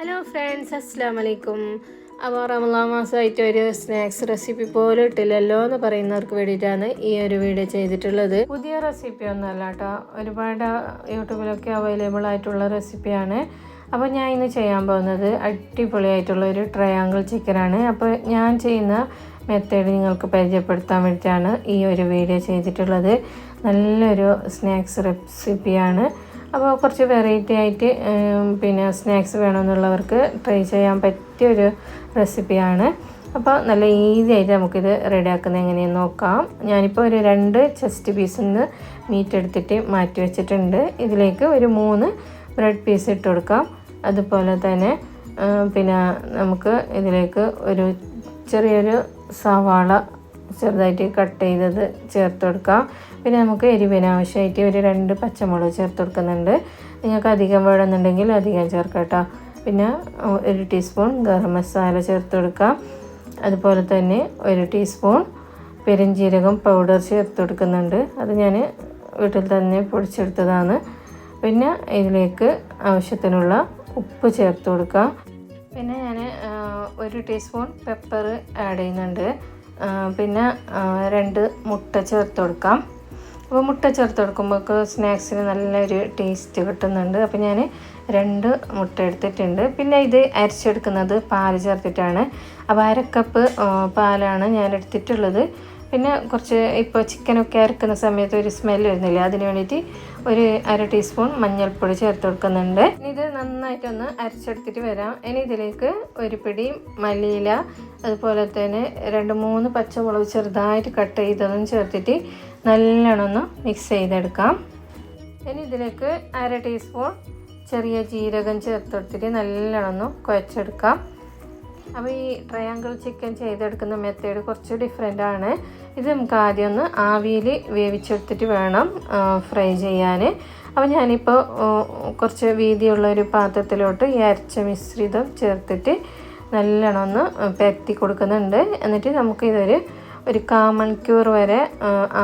Hello friends അസ്സാം വലൈക്കും അപ്പോൾ റമലാ മാസമായിട്ട് ഒരു സ്നാക്സ് റെസിപ്പി പോലും ഇട്ടില്ലല്ലോ എന്ന് പറയുന്നവർക്ക് വേണ്ടിയിട്ടാണ് ഈ ഒരു വീഡിയോ ചെയ്തിട്ടുള്ളത്. പുതിയ റെസിപ്പി ഒന്നുമല്ല കേട്ടോ. ഒരുപാട് യൂട്യൂബിലൊക്കെ അവൈലബിൾ ആയിട്ടുള്ള റെസിപ്പിയാണ്. അപ്പോൾ ഞാൻ ഇന്ന് ചെയ്യാൻ പോകുന്നത് അടിപൊളിയായിട്ടുള്ള ഒരു ട്രയാങ്കിൾ ചിക്കനാണ് അപ്പോൾ ഞാൻ ചെയ്യുന്ന മെത്തേഡ് നിങ്ങൾക്ക് പരിചയപ്പെടുത്താൻ വേണ്ടിയിട്ടാണ് ഈ ഒരു വീഡിയോ ചെയ്തിട്ടുള്ളത്. നല്ലൊരു സ്നാക്സ് റെസിപ്പിയാണ് അപ്പോൾ കുറച്ച് വെറൈറ്റി ആയിട്ട് പിന്നെ സ്നാക്സ് വേണമെന്നുള്ളവർക്ക് ട്രൈ ചെയ്യാൻ പറ്റിയൊരു റെസിപ്പിയാണ് അപ്പോൾ നല്ല ഈസി ആയിട്ട് നമുക്കിത് റെഡിയാക്കുന്നത് എങ്ങനെയെന്ന് നോക്കാം. ഞാനിപ്പോൾ ഒരു രണ്ട് ചെസ്റ്റ് പീസിൽ നിന്ന് മീറ്റ് എടുത്തിട്ട് മാറ്റി വെച്ചിട്ടുണ്ട്. ഇതിലേക്ക് ഒരു മൂന്ന് ബ്രെഡ് പീസ് ഇട്ട് കൊടുക്കാം. അതുപോലെ തന്നെ പിന്നെ നമുക്ക് ഇതിലേക്ക് ഒരു ചെറിയൊരു സവാള ചെറുതായിട്ട് കട്ട് ചെയ്തത് ചേർത്ത് കൊടുക്കാം. പിന്നെ നമുക്ക് എരിവിന് ആവശ്യമായിട്ട് ഒരു രണ്ട് പച്ചമുളക് ചേർത്ത് കൊടുക്കുന്നുണ്ട്. നിങ്ങൾക്ക് അധികം വേണമെന്നുണ്ടെങ്കിൽ അധികം ചേർക്കാം കേട്ടോ. പിന്നെ ഒരു ടീസ്പൂൺ ഗരം മസാല ചേർത്ത് കൊടുക്കാം. അതുപോലെ തന്നെ ഒരു ടീസ്പൂൺ പെരുംജീരകം പൗഡർ ചേർത്ത് കൊടുക്കുന്നുണ്ട്. അത് ഞാൻ വീട്ടിൽ തന്നെ പൊടിച്ചെടുത്തതാണ്. പിന്നെ ഇതിലേക്ക് ആവശ്യത്തിനുള്ള ഉപ്പ് ചേർത്ത് കൊടുക്കാം. പിന്നെ ഞാൻ ഒരു ടീസ്പൂൺ പെപ്പർ ആഡ് ചെയ്യുന്നുണ്ട്. പിന്നെ രണ്ട് മുട്ട ചേർത്ത് കൊടുക്കാം. അപ്പോൾ മുട്ട ചേർത്ത് കൊടുക്കുമ്പോൾ സ്നാക്സിന് നല്ലൊരു ടേസ്റ്റ് കിട്ടുന്നുണ്ട്. അപ്പോൾ ഞാൻ രണ്ട് മുട്ട എടുത്തിട്ടുണ്ട്. പിന്നെ ഇത് അരച്ചെടുക്കുന്നത് പാൽ ചേർത്തിട്ടാണ്. അപ്പോൾ അര കപ്പ് പാലാണ് ഞാൻ എടുത്തിട്ടുള്ളത്. പിന്നെ കുറച്ച് ഇപ്പോൾ ചിക്കനൊക്കെ അരക്കുന്ന സമയത്ത് ഒരു സ്മെൽ വരുന്നില്ല? അതിന് വേണ്ടിയിട്ട് ഒരു അര ടീസ്പൂൺ മഞ്ഞൾപ്പൊടി ചേർത്ത് കൊടുക്കുന്നുണ്ട്. ഇത് നന്നായിട്ടൊന്ന് അരച്ചെടുത്തിട്ട് വരാം. ഇനി ഇതിലേക്ക് ഒരു പിടി മല്ലിയില അതുപോലെ തന്നെ രണ്ട് മൂന്ന് പച്ചമുളക് ചെറുതായിട്ട് കട്ട് ചെയ്തതും ചേർത്തിട്ട് നല്ലോണം ഒന്ന് മിക്സ് ചെയ്തെടുക്കാം. ഇനി ഇതിലേക്ക് അര ടീസ്പൂൺ ചെറിയ ജീരകം ചേർത്ത് കൊടുത്തിട്ട് നല്ലോണം ഒന്ന് കുഴച്ചെടുക്കാം. അപ്പോൾ ഈ ട്രയാങ്കിൾ ചിക്കൻ ചെയ്തെടുക്കുന്ന മെത്തേഡ് കുറച്ച് ഡിഫറെന്റ് ആണ്. ഇത് നമുക്ക് ആദ്യം ഒന്ന് ആവിയിൽ വേവിച്ചെടുത്തിട്ട് വേണം ഫ്രൈ ചെയ്യാൻ അപ്പോൾ ഞാനിപ്പോൾ കുറച്ച് വീതിയുള്ള ഒരു പാത്രത്തിലോട്ട് ഈ അരച്ച മിശ്രിതം ചേർത്തിട്ട് നല്ലോണം ഒന്ന് പരത്തി കൊടുക്കുന്നുണ്ട്. എന്നിട്ട് നമുക്കിതൊരു ഒരു കാ മണിക്കൂർ വരെ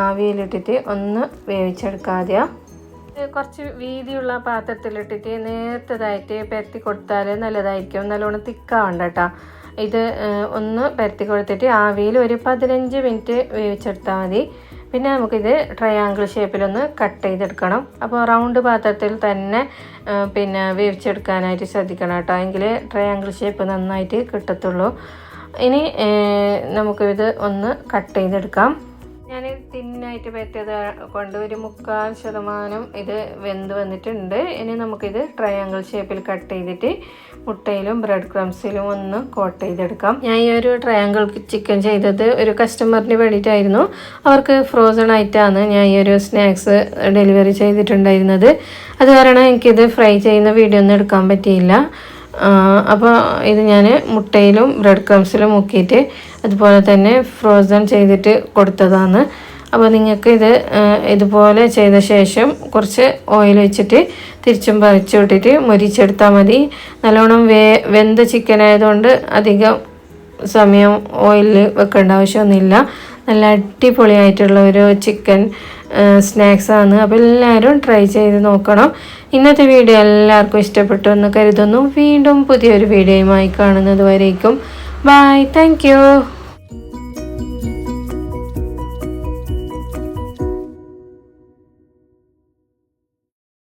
ആവിയിലിട്ടിട്ട് ഒന്ന് വേവിച്ചെടുക്കാതെയാ കുറച്ച് വീതിയുള്ള പാത്രത്തിലിട്ടിട്ട് നേരത്തതായിട്ട് പരത്തി കൊടുത്താൽ നല്ലതായിരിക്കും. നല്ലോണം തിക്കാവണ്ട കേട്ടോ ഇത് ഒന്ന് പരത്തി കൊടുത്തിട്ട് ആവിയിൽ ഒരു പതിനഞ്ച് മിനിറ്റ് വേവിച്ചെടുത്താൽ മതി. പിന്നെ നമുക്കിത് ട്രയാങ്കിൾ ഷേപ്പിലൊന്ന് കട്ട് ചെയ്തെടുക്കണം. അപ്പോൾ റൗണ്ട് പാത്രത്തിൽ തന്നെ പിന്നെ വേവിച്ചെടുക്കാനായിട്ട് ശ്രദ്ധിക്കണം കേട്ടോ. എങ്കിൽ ട്രയാങ്കിൾ ഷേപ്പ് നന്നായിട്ട് കിട്ടത്തുള്ളൂ. ഇനി നമുക്കിത് ഒന്ന് കട്ട് ചെയ്തെടുക്കാം. ഞാൻ തിന്നായിട്ട് പറ്റിയത് കൊണ്ട് ഒരു മുക്കാൽ ശതമാനം ഇത് വെന്ത് വന്നിട്ടുണ്ട്. ഇനി നമുക്കിത് ട്രയാങ്കിൾ ഷേപ്പിൽ കട്ട് ചെയ്തിട്ട് മുട്ടയിലും ബ്രെഡ് ക്രംസിലും ഒന്ന് കോട്ട് ചെയ്തെടുക്കാം. ഞാൻ ഈ ഒരു ട്രയാങ്കിൾ ചിക്കൻ ചെയ്തത് ഒരു കസ്റ്റമറിന് വേണ്ടിയിട്ടായിരുന്നു. അവർക്ക് ഫ്രോസൺ ആയിട്ടാണ് ഞാൻ ഈ ഒരു സ്നാക്സ് ഡെലിവറി ചെയ്തിട്ടുണ്ടായിരുന്നത്. അത് കാരണം എനിക്കിത് ഫ്രൈ ചെയ്യുന്ന വീഡിയോ ഒന്നും എടുക്കാൻ പറ്റിയില്ല. അപ്പോൾ ഇത് ഞാൻ മുട്ടയിലും ബ്രെഡ് ക്രംസിലും മുക്കിയിട്ട് അതുപോലെ തന്നെ ഫ്രോസൺ ചെയ്തിട്ട് കൊടുത്തതാണ്. അപ്പോൾ നിങ്ങൾക്ക് ഇത് ഇതുപോലെ ചെയ്ത ശേഷം കുറച്ച് ഓയിൽ വെച്ചിട്ട് തിരിച്ചും പറിച്ചു വിട്ടിട്ട് മുരിച്ചെടുത്താൽ മതി. നല്ലോണം വേ വെന്ത ചിക്കൻ ആയതുകൊണ്ട് അധികം സമയം ഓയിലിൽ വെക്കേണ്ട ആവശ്യമൊന്നുമില്ല. നല്ല അടിപൊളിയായിട്ടുള്ള ഒരു ചിക്കൻ സ്നാക്സ് ആണ്. അപ്പോൾ എല്ലാവരും ട്രൈ ചെയ്ത് നോക്കണം. ഇന്നത്തെ വീഡിയോ എല്ലാവർക്കും ഇഷ്ടപ്പെട്ടു എന്ന് കരുതുന്നു. വീണ്ടും പുതിയൊരു വീഡിയോയുമായി കാണുന്നത് വരേക്കും. Bye thank